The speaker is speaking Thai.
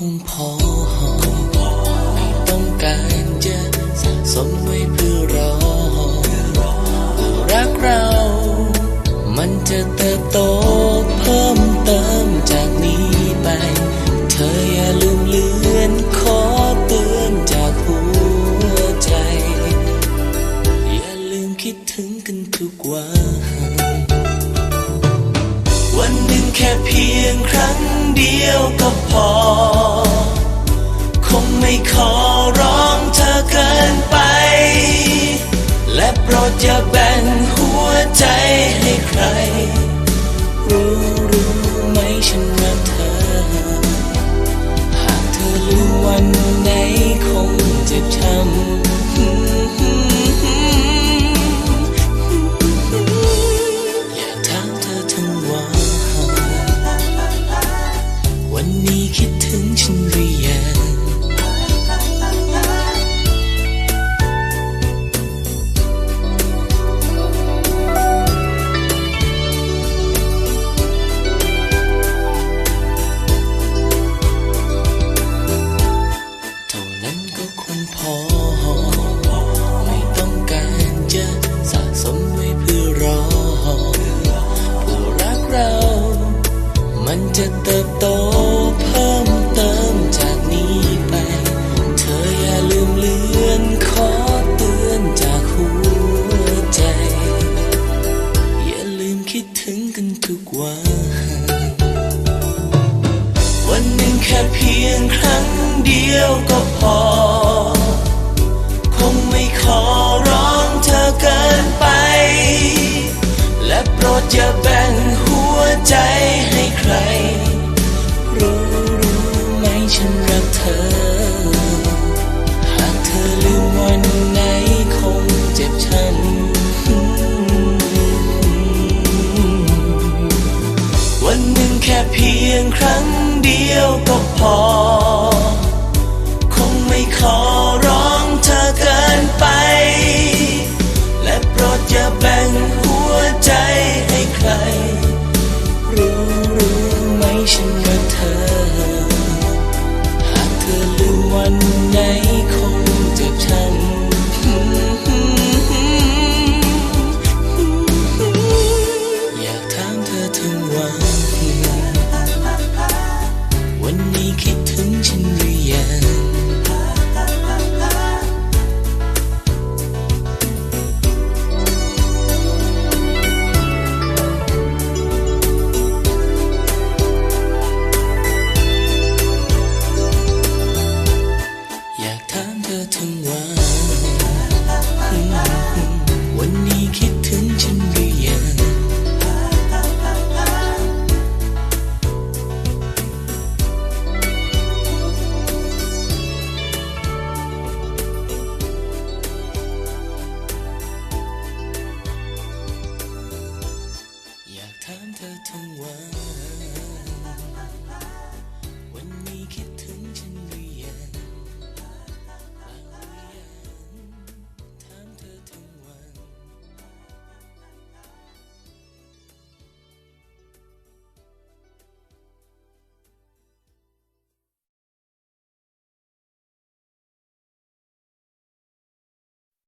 คงพอไม่ต้องการจะสะสมไว้เพื่อรอเพื่อรักเรา มันจะเติบโตเพิ่มเติมจากนี้ไป เธออย่าลืมเลือนขอเตือนจากหัวใจ อย่าลืมคิดถึงกันทุกวัน วันหนึ่งแค่เพียงครั้งเดียวก็พอ คงไม่ขอร้องเธอเกินไป และโปรดอย่าแบ่งหัวใจให้ใคร วันวันหนึ่งแค่เพียงครั้งเดียวก็พอ คงไม่ขอร้องเธอเกินไป และโปรดอย่าแบ่งหัวใจให้ใคร พียงครั้งเดียวก็พอ คงไม่ขอร้องเธอเกินไป และโปรดอย่าแบ่งหัวใจให้ใคร รู้รู้ไหมฉันกับเธอ หากเธอลืมวันไหนคงจะช้ำอยากถามเธอถึงวัน 看得通完。